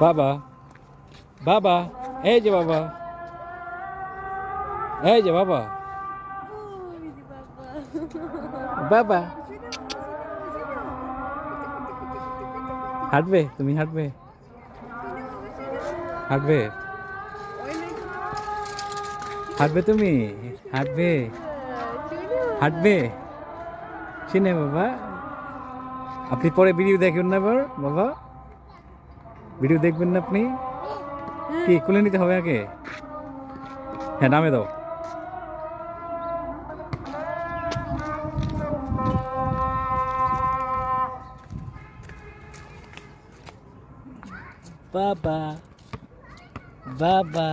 বাবা বাবা, এই যে বাবা, এই যে বাবা। বাবা। হাঁটবে, তুমি হাঁটবে। হাঁটবে। হাঁটবে তুমি? হাঁটবে। হাঁটবে। শুনে বাবা। আপনি পরে ভিডিও দেখবেন না আবার, বাবা? ভিডিও দেখবেন না আপনি? কি, খুলে নিতে হবে আগে? হ্যাঁ নামে দাও। বাবা বাবা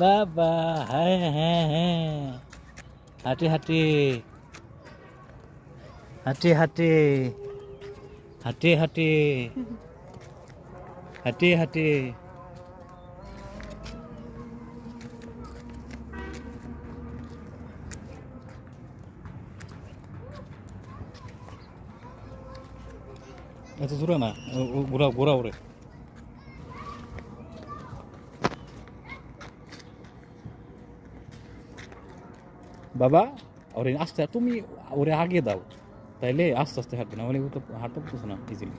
বাবা হ্যাঁ হ্যাঁ হ্যাঁ। হাঁটে হাঁটে। হাঁটে হাঁটে। হাঁটে হাঁটে। হাঁটে হাঁটে। এত দূরে না ঘোরা ঘোরা ওরে বাবা, ওরে আস্তে তুমি ওরে আগে দাও। তাইলে আস্তে আস্তে হাঁটবে না মানে তো হাঁটতে পারতেছে না ইজিলি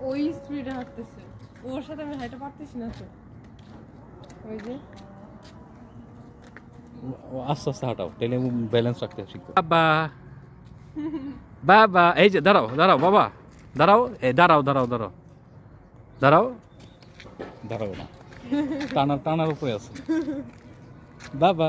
ওই স্পিডে হাঁটতেছে। ওর সাথে আমি হাঁটতে পারতেছি না তো। ওই যে। আস্তে আস্তে হাঁটাও তাইলে ব্যালেন্স রাখতে শিখবে। বাবা। বাবা এই যে দাঁড়াও দাঁড়াও বাবা। দাঁড়াও এই দাঁড়াও দাঁড়াও দাঁড়াও। দাঁড়াও। দাঁড়াও না। টানার টানার উপরে আছে। বাবা।